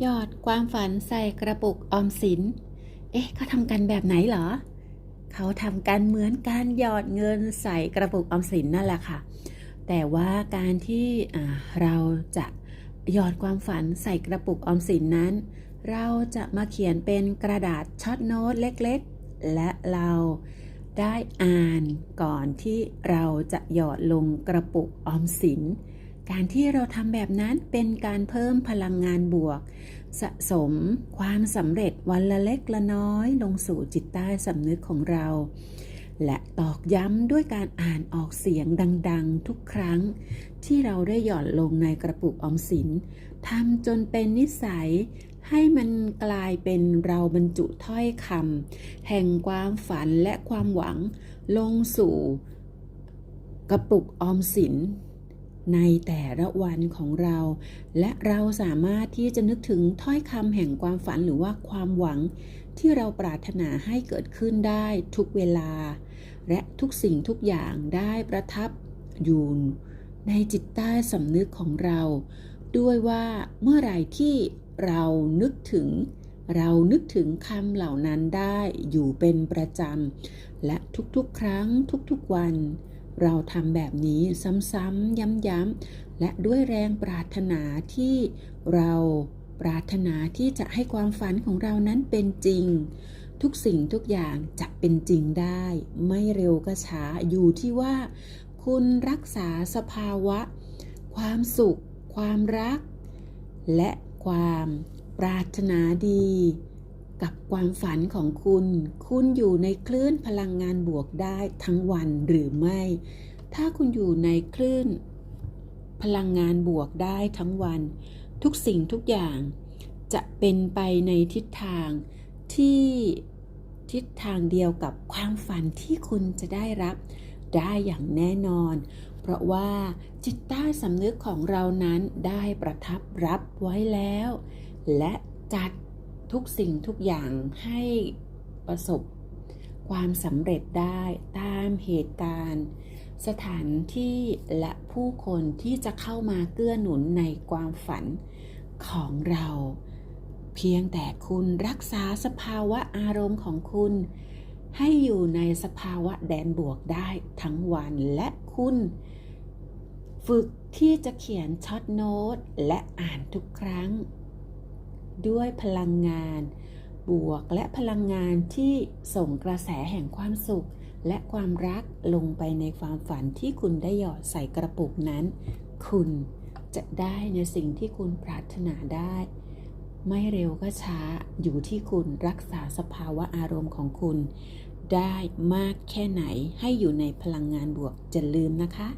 หยอดความฝันใส่กระปุกออมสิน เอ๊ะเขาทำกันแบบไหนเหรอ เขาทำกันเหมือนการหยอดเงินใส่กระปุกออมสินนั่นแหละค่ะ แต่ว่าการที่เราจะหยอดความฝันใส่กระปุกออมสินนั้น เราจะมาเขียนเป็นกระดาษช็อตโน้ตเล็กๆ และเราได้อ่านก่อนที่เราจะหยอดลงกระปุกออมสิน การที่เราทำแบบนั้นเป็นการเพิ่มพลังงานบวก สะสมความสำเร็จวันละเล็กละน้อย ลงสู่จิตใต้สำนึกของเรา และตอกย้ำด้วยการอ่านออกเสียงดังๆ ทุกครั้ง ที่เราได้หย่อนลงในกระปุกออมสินทำจนเป็นนิสัยให้มันกลายเป็นเราบรรจุถ้อยคำแห่งความฝันและความหวังลงสู่กระปุกออมสิน ในแต่ละวันของเรา และเราสามารถที่จะนึกถึงถ้อยคำแห่งความฝันหรือว่าความหวัง ที่เราปรารถนาให้เกิดขึ้นได้ทุกเวลา และทุกสิ่งทุกอย่างได้ประทับอยู่ในจิตใต้สำนึกของเรา ด้วยว่าเมื่อไรที่เรานึกถึง เรานึกถึงคำเหล่านั้นได้อยู่เป็นประจำและทุกๆครั้งทุกๆวัน เราทำแบบนี้ซ้ำๆย้ำๆและด้วยแรงปรารถนาที่เราปรารถนาที่จะให้ความฝันของเรานั้นเป็นจริง ทุกสิ่งทุกอย่างจะเป็นจริงได้ ไม่เร็วก็ช้าอยู่ที่ว่า คุณรักษาสภาวะ ความสุข ความรัก และความปรารถนาดี ความฝันของคุณ คุณอยู่ในคลื่นพลังงานบวกได้ทั้งวันหรือไม่ ถ้าคุณอยู่ในคลื่น พลังงานบวกได้ทั้งวัน ทุกสิ่งทุกอย่าง จะเป็นไปในทิศทางที่ทิศทางเดียวกับความฝันที่คุณจะได้รับได้อย่างแน่นอน เพราะว่าจิตใต้สำนึกของเรานั้นได้ประทับรับไว้แล้ว และจัด ทุกสิ่งทุกอย่างให้ประสบความสำเร็จได้ตามเหตุการณ์ สถานที่และผู้คนที่จะเข้ามาเกื้อหนุนในความฝันของเรา เพียงแต่คุณรักษาสภาวะอารมณ์ของคุณ ให้อยู่ในสภาวะแดนบวกได้ทั้งวันและคุณ ฝึกที่จะเขียนช็อตโน้ตและอ่านทุกครั้ง ด้วยพลังงาน บวกและพลังงานที่ส่งกระแสแห่งความสุข และความรักลงไปในความฝันที่คุณได้หยอดใส่กระปุกนั้น คุณจะได้ในสิ่งที่คุณปรารถนาได้ ไม่เร็วก็ช้าอยู่ที่คุณรักษาสภาวะอารมณ์ของคุณ ได้มากแค่ไหนให้อยู่ในพลังงานบวกจะลืมนะคะ